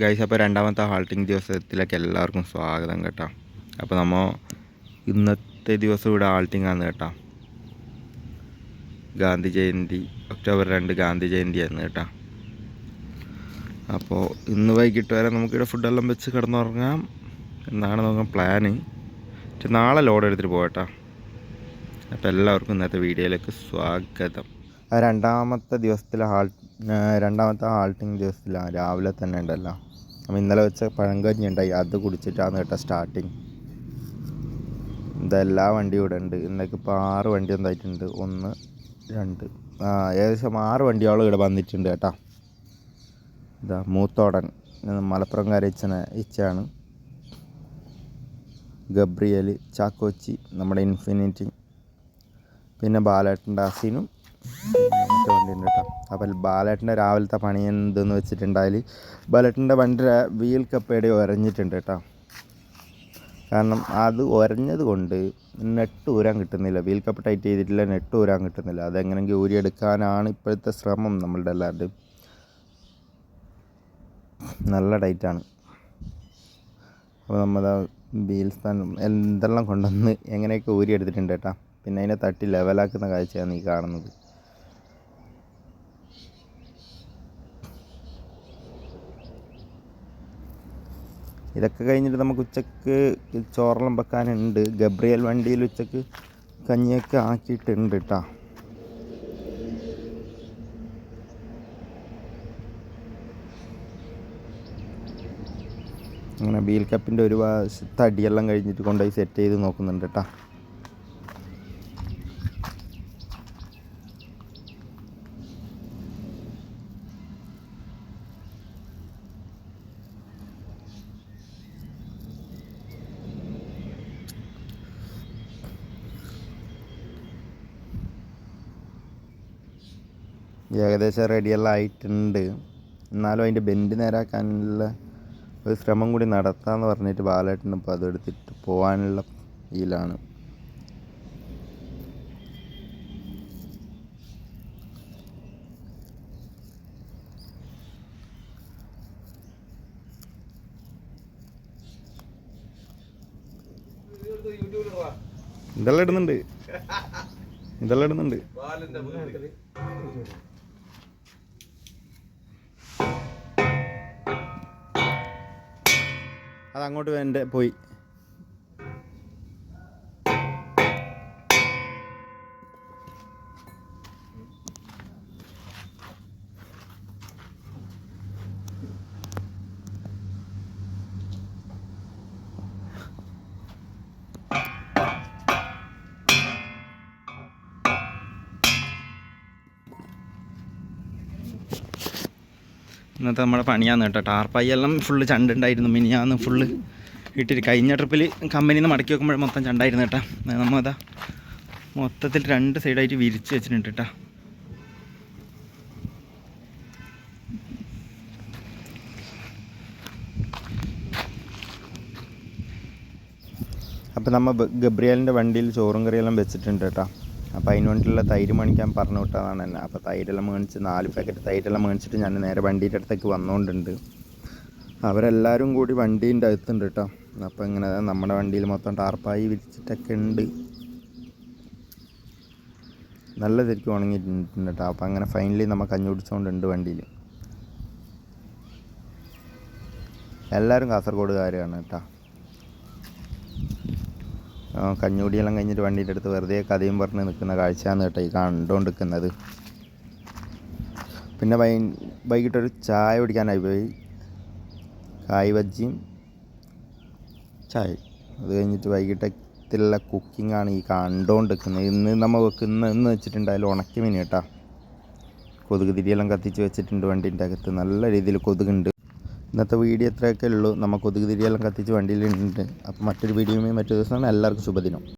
Guys അപ്പോൾ രണ്ടാമത്തെ ഹാൾട്ടിങ് ദിവസത്തിലേക്ക് എല്ലാവർക്കും സ്വാഗതം കേട്ടോ. അപ്പോൾ നമ്മൾ ഇന്നത്തെ ദിവസം ഇവിടെ ഹാൾട്ടിങ് ആണ് കേട്ടോ. ഗാന്ധി ജയന്തി ഒക്ടോബർ രണ്ട് ഗാന്ധി ജയന്തി ആയിരുന്നു കേട്ടോ. അപ്പോൾ ഇന്ന് വൈകിട്ട് വരെ നമുക്കിവിടെ ഫുഡെല്ലാം വെച്ച് കിടന്നുറങ്ങാം. എന്നാണ് നോക്കാം പ്ലാന് പക്ഷെ നാളെ ലോഡ് എടുത്തിട്ട് പോകട്ടോ അപ്പോൾ എല്ലാവർക്കും ഇന്നത്തെ വീഡിയോയിലേക്ക് സ്വാഗതം. രണ്ടാമത്തെ ദിവസത്തിലെ ഹാൾ രണ്ടാമത്തെ ഹാൾട്ടിങ് ദിവസത്തിലാണ് രാവിലെ തന്നെ ഉണ്ടല്ലോ. അപ്പോൾ ഇന്നലെ വെച്ച പഴങ്കഞ്ഞി ഉണ്ടായി അത് കുടിച്ചിട്ടാണ് കേട്ടോ സ്റ്റാർട്ടിങ് ഇതെല്ലാ വണ്ടിയും ഇവിടെ ഉണ്ട്. ഇന്നേക്ക് ഇപ്പോൾ ആറ് വണ്ടി എന്തായിട്ടുണ്ട്? ഒന്ന് രണ്ട്. ആ ഏകദേശം ആറ് വണ്ടിയോളം ഇവിടെ വന്നിട്ടുണ്ട് കേട്ടോ. ഇതാ മൂത്തോടൻ മലപ്പുറം കരയിച്ചന ഇച്ചയാണ് ഗബ്രിയൽ ചാക്കോച്ചി നമ്മുടെ ഇൻഫിനിറ്റി പിന്നെ ബാലേട്ടന്റെ അസീനും മറ്റേ വണ്ടി ഉണ്ട് കേട്ടോ. അപ്പോൾ ബാലേട്ടന്റെ രാവിലത്തെ പണി എന്തെന്ന് വെച്ചിട്ടുണ്ടായാൽ ബാലേട്ടന്റെ വണ്ടിയുടെ വീൽ കപ്പയുടെ ഉരഞ്ഞിട്ടുണ്ട് കേട്ടോ. കാരണം അത് ഉരഞ്ഞത് കൊണ്ട് നെട്ട് ഊരാൻ കിട്ടുന്നില്ല. വീൽ കപ്പ് ടൈറ്റ് ചെയ്തിട്ടില്ല നെട്ട് ഊരാൻ കിട്ടുന്നില്ല. അതെങ്ങനെയെങ്കിൽ ഊരിയെടുക്കാനാണ് ഇപ്പോഴത്തെ ശ്രമം നമ്മളുടെ എല്ലാവരുടെയും. നല്ല ടൈറ്റാണ് അപ്പോൾ നമ്മൾ വീൽ സ്ഥാനം എന്തെല്ലാം കൊണ്ടുവന്ന് എങ്ങനെയൊക്കെ ഊരിയെടുത്തിട്ടുണ്ട് കേട്ടോ. പിന്നെ അതിനെ തട്ടി ലെവലാക്കുന്ന കാഴ്ചയാണ് നീ കാണുന്നത്. ഇതൊക്കെ കഴിഞ്ഞിട്ട് നമുക്ക് ഉച്ചയ്ക്ക് ചോറെല്ലാം വെക്കാനുണ്ട് ഗബ്രിയൽ വണ്ടിയിൽ ഉച്ചയ്ക്ക് കഞ്ഞിയൊക്കെ ആക്കിയിട്ടുണ്ട് കേട്ടോ അങ്ങനെ ബീൽ കപ്പിന്റെ ഒരു വശത്ത് അടിയെല്ലാം കഴിഞ്ഞിട്ട് കൊണ്ടുപോയി സെറ്റ് ചെയ്ത് നോക്കുന്നുണ്ട് കേട്ടോ ഏകദേശം റെഡിയെല്ലാം ആയിട്ടുണ്ട്. എന്നാലും അതിന്റെ ബെൻഡ് നേരാക്കാനുള്ള ഒരു ശ്രമം കൂടി നടത്താമെന്ന് പറഞ്ഞിട്ട് ബാലേട്ടൻ ഇപ്പോൾ അതെടുത്തിട്ട് പോകാനുള്ള ഇതിലാണ്. ഇതെല്ലാം ഇടുന്നുണ്ട്. ഇതെല്ലാം ഇടുന്നുണ്ട്. അത് അങ്ങോട്ട് എന്റെ പോയി. ഇന്നത്തെ നമ്മുടെ പണിയാന്ന് കേട്ടോ. ടാർപ്പായി എല്ലാം ഫുള്ള് ചണ്ടുണ്ടായിരുന്നു. മിനിയാന്ന് ഫുള്ള് ഇട്ടിട്ട് കഴിഞ്ഞ ട്രിപ്പിൽ കമ്പനിയിൽ നിന്ന് മടക്കി വെക്കുമ്പോൾ മൊത്തം ചണ്ടായിരുന്നു കേട്ടോ. നമ്മൾ അതാ മൊത്തത്തിൽ രണ്ട് സൈഡായിട്ട് വിരിച്ച് വെച്ചിട്ടുണ്ട് കേട്ടോ. അപ്പോൾ നമ്മൾ ഗബ്രിയലിന്റെ വണ്ടിയിൽ ചോറും കറിയെല്ലാം വെച്ചിട്ടുണ്ട് കേട്ടോ. അപ്പോൾ അതിന് തൈര് മേടിക്കാൻ പറഞ്ഞു വിട്ടതാണ് എന്നെ. അപ്പോൾ തൈരെല്ലാം മേടിച്ച് നാല് പാക്കറ്റ് തൈരെല്ലാം മേടിച്ചിട്ട് ഞാൻ നേരെ വണ്ടീന്റെ അടുത്തേക്ക് വന്നുകൊണ്ടുണ്ട് അവരെല്ലാവരും കൂടി വണ്ടീന്റെ അടുത്തുണ്ട് കേട്ടോ അപ്പോൾ ഇങ്ങനെ നമ്മുടെ വണ്ടിയിൽ മൊത്തം ടാർപ്പായി വിരിച്ചിട്ടൊക്കെ ഉണ്ട് നല്ല തിരിക്കും ഉണങ്ങിയിട്ടുണ്ട് കേട്ടോ അപ്പോൾ അങ്ങനെ ഫൈനലി നമ്മൾ കഞ്ഞി പിടിച്ചുകൊണ്ടുണ്ട് വണ്ടിയിൽ എല്ലാവരും കാസർഗോഡുകാരാണ് കേട്ടോ കഞ്ഞൂടിയെല്ലാം കഴിഞ്ഞിട്ട് വണ്ടിയുടെ അടുത്ത് വെറുതെ കഥയും പറഞ്ഞ് നിൽക്കുന്ന കാഴ്ചയാണ് കേട്ടോ ഈ കണ്ടുകൊണ്ടിരിക്കുന്നത്. പിന്നെ വൈ വൈകിട്ടൊരു ചായ കുടിക്കാനായി പോയി. കായ് ബജ്ജിയും ചായ അത് കഴിഞ്ഞിട്ട് വൈകിട്ടത്തിലുള്ള കുക്കിങ്ങാണ് ഈ കണ്ടുകൊണ്ടിരിക്കുന്നത്. ഇന്ന് നമ്മൾ വെക്കുന്ന ഇന്ന് വെച്ചിട്ടുണ്ടായാലും ഉണക്കി കേട്ടോ. കൊതുക് തിരിയെല്ലാം കത്തിച്ച് വെച്ചിട്ടുണ്ട് വണ്ടീന്റെ അകത്ത്. നല്ല രീതിയിൽ കൊതുകുണ്ട്. ഇന്നത്തെ വീഡിയോ ഇത്രയൊക്കെ ഉള്ളൂ നമുക്ക് കൊതുക് തിരിയെല്ലാം കത്തിച്ച് വണ്ടിയിലുണ്ട് അപ്പോൾ മറ്റൊരു വീഡിയോയും മറ്റൊരു ദിവസമാണ് എല്ലാവർക്കും ശുഭദിനം.